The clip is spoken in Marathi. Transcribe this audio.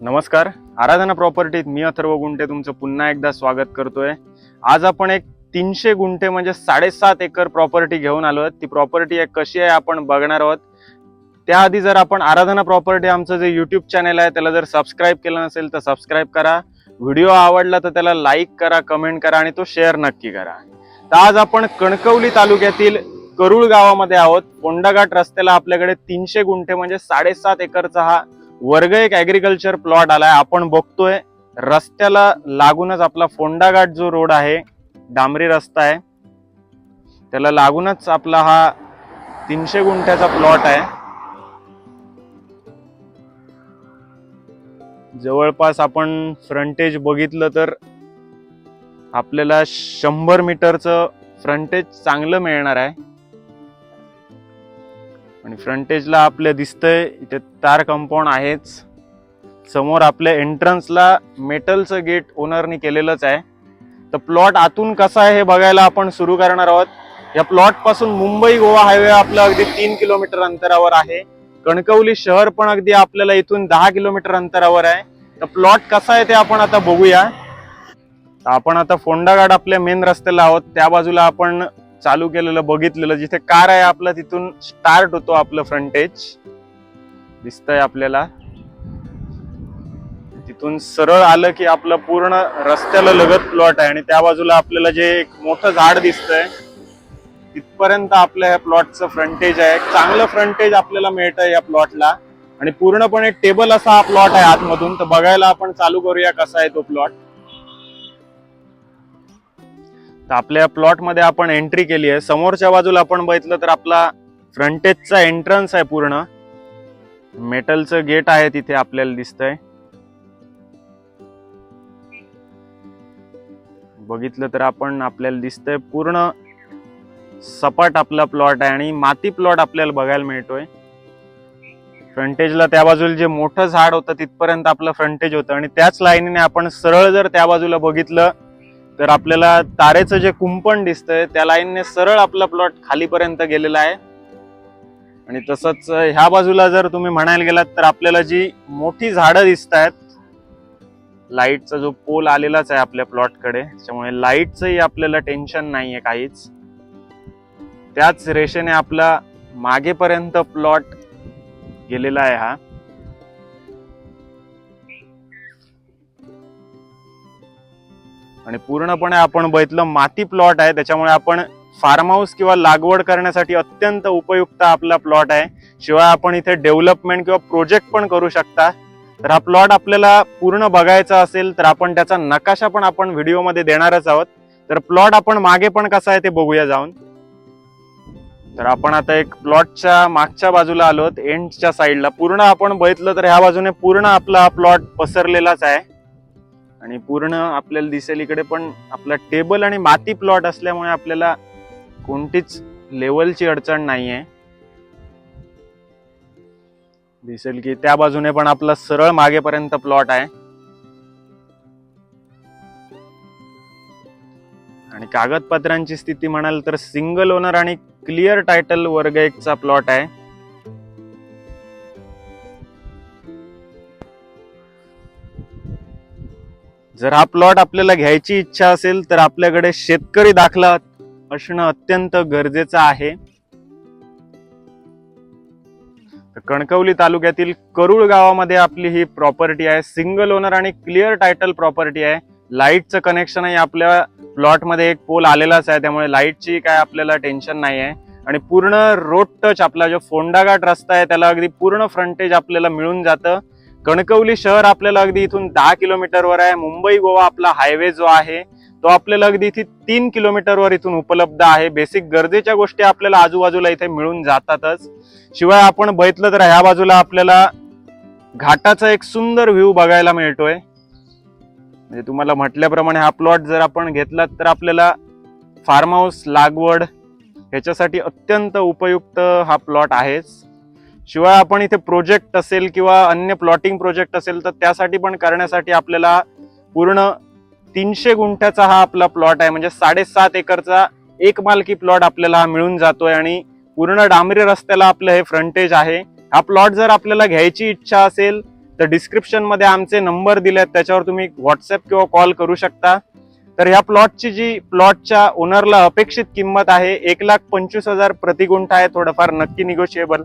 नमस्कार. आराधना प्रॉपर्टीत मी अथर्व गुंठे तुमचं पुन्हा एकदा स्वागत करतोय. आज आपण एक तीनशे गुंठे म्हणजे साडेसात एकर प्रॉपर्टी घेऊन आलो आहोत. ती प्रॉपर्टी एक कशी आहे आपण बघणार आहोत. त्याआधी जर आपण आराधना प्रॉपर्टी आमचं जे यूट्यूब चॅनल आहे त्याला जर सबस्क्राईब केलं नसेल तर सबस्क्राईब करा. व्हिडिओ आवडला तर त्याला लाईक करा कमेंट करा आणि तो शेअर नक्की करा. तर आज आपण कणकवली तालुक्यातील करुळ गावामध्ये आहोत. कोंडाघाट रस्त्याला आपल्याकडे तीनशे गुंठे म्हणजे साडेसात एकरचा हा वर्ग एक ऍग्रिकल्चर प्लॉट आलाय. आपण बघतोय रस्त्याला लागूनच आपला फोंडाघाट जो रोड आहे डांबरी रस्ता आहे त्याला लागूनच आपला हा तीनशे गुंठ्याचा प्लॉट आहे. जवळपास आपण फ्रंटेज बघितलं तर आपल्याला शंभर मीटरचं फ्रंटेज चांगलं मिळणार आहे. आणि फ्रंटेजला आपल्या दिसतंय इथे तार कंपाऊंड आहेच. समोर आपल्या एंट्रन्सला मेटलचं गेट ओनरनी केलेलंच आहे. तर प्लॉट आतून कसा आहे हे बघायला आपण सुरू करणार आहोत. या प्लॉटपासून मुंबई गोवा हायवे आपला अगदी तीन किलोमीटर अंतरावर आहे. कणकवली शहर पण अगदी आपल्याला इथून दहा किलोमीटर अंतरावर आहे. तर प्लॉट कसा आहे ते आपण आता बघूया. आपण आता फोंडाघाट आपल्या मेन रस्त्याला आहोत. त्या बाजूला आपण चालू केलेलं बघितलेलं जिथे कार आहे आपलं तिथून स्टार्ट होतो आपलं फ्रंटेज दिसतंय आपल्याला. तिथून सरळ आलं की आपलं पूर्ण रस्त्याला लगत प्लॉट आहे आणि त्या बाजूला आपल्याला जे एक मोठं झाड दिसतंय तिथपर्यंत आपल्या ह्या प्लॉटचं फ्रंटेज आहे. चांगलं फ्रंटेज आपल्याला मिळतंय या प्लॉटला आणि पूर्णपणे टेबल असा हा प्लॉट आहे आतमधून. तर बघायला आपण चालू करूया कसा आहे तो प्लॉट तर आपल्या प्लॉटमध्ये आपण एंट्री केली आहे. समोरच्या बाजूला आपण बघितलं तर आपला फ्रंटेजचा एंट्रन्स आहे पूर्ण. मेटलचं गेट आहे तिथे आपल्याला दिसतंय. बघितलं तर आपण आपल्याला दिसतंय पूर्ण सपाट आपला प्लॉट आहे आणि माती प्लॉट आपल्याला बघायला मिळतोय. फ्रंटेजला त्या बाजूला जे मोठं झाड होतं तिथपर्यंत आपलं फ्रंटेज होतं आणि त्याच लाईनीने आपण सरळ जर त्या बाजूला बघितलं तर आपल्याला तारेचं जे कुंपण दिसतंय त्या लाईनने सरळ आपला प्लॉट खालीपर्यंत गेलेला आहे. आणि तसंच ह्या बाजूला जर तुम्ही म्हणायला गेलात तर आपल्याला जी मोठी झाडं दिसत आहेत लाईटचा जो पोल आलेलाच आहे आपल्या प्लॉटकडे त्यामुळे लाईटचंही आपल्याला टेन्शन नाहीये काहीच. त्याच रेषेने आपला मागेपर्यंत प्लॉट गेलेला आहे हा. आणि पूर्णपणे आपण बघितलं माती प्लॉट आहे त्याच्यामुळे आपण फार्म हाऊस किंवा लागवड करण्यासाठी अत्यंत उपयुक्त आपला प्लॉट आहे. शिवाय आपण इथे डेव्हलपमेंट किंवा प्रोजेक्ट पण करू शकता. तर हा प्लॉट आपल्याला पूर्ण बघायचा असेल तर आपण त्याचा नकाशा पण आपण व्हिडिओमध्ये देणारच आहोत. तर प्लॉट आपण मागे पण कसा आहे ते बघूया जाऊन. तर आपण आता एक प्लॉटच्या मागच्या बाजूला आलोत एंडच्या साईडला पूर्ण आपण बघितलं तर ह्या बाजूने पूर्ण आपला प्लॉट पसरलेलाच आहे. आणि पूर्ण आपल्याला दिसेल इकडे पण आपला टेबल आणि माती प्लॉट असल्यामुळे आपल्याला कोणतीच लेवलची अडचण नाहीये. दिसेल की त्या बाजूने पण आपला सरळ मागेपर्यंत प्लॉट आहे. आणि कागदपत्रांची स्थिती म्हणाल तर सिंगल ओनर आणि क्लिअर टायटल वर्ग एकचा प्लॉट आहे. जर हा प्लॉट आपल्याला घ्यायची इच्छा असेल तर आपल्याकडे शेतकरी दाखला असणं अत्यंत गरजेचं आहे. तर कणकवली तालुक्यातील करुळ गावामध्ये आपली ही प्रॉपर्टी आहे. सिंगल ओनर आणि क्लिअर टायटल प्रॉपर्टी आहे. लाईटचं कनेक्शनही आपल्या प्लॉटमध्ये एक पोल आलेलाच आहे. त्यामुळे लाईटची काय आपल्याला टेन्शन नाही आहे आणि पूर्ण रोड टच आपला जो फोंडाघाट रस्ता आहे त्याला अगदी पूर्ण फ्रंटेज आपल्याला मिळून जातं. कणकवली शहर आपल्याला अगदी इथून दहा किलोमीटरवर आहे. मुंबई गोवा आपला हायवे जो आहे तो आपल्याला अगदी इथे तीन किलोमीटरवर इथून उपलब्ध आहे. बेसिक गरजेच्या गोष्टी आपल्याला आजूबाजूला इथे मिळून जातातच. शिवाय आपण बघितलं तर ह्या बाजूला आपल्याला घाटाचा एक सुंदर व्ह्यू बघायला मिळतोय. म्हणजे तुम्हाला म्हटल्याप्रमाणे हा प्लॉट जर आपण घेतला तर आपल्याला फार्म हाऊस लागवड ह्याच्यासाठी अत्यंत उपयुक्त हा प्लॉट आहेच. शिवाय आपण इथे प्रोजेक्ट असेल किंवा अन्य प्लॉटिंग प्रोजेक्ट असेल तर त्यासाठी पण करण्यासाठी आपल्याला पूर्ण तीनशे गुंठ्याचा हा आपला प्लॉट आहे. म्हणजे साडेसात एकरचा एक मालकी प्लॉट आपल्याला हा मिळून जातोय आणि पूर्ण डांबरी रस्त्याला आपलं हे फ्रंटेज आहे. हा प्लॉट जर आपल्याला घ्यायची इच्छा असेल तर डिस्क्रिप्शनमध्ये आमचे नंबर दिले आहेत त्याच्यावर तुम्ही व्हॉट्सअप किंवा कॉल करू शकता. तर ह्या प्लॉटची जी प्लॉटच्या ओनरला अपेक्षित किंमत आहे एक लाख पंचवीस हजार प्रति गुंठा आहे. थोडंफार नक्की निगोशिएबल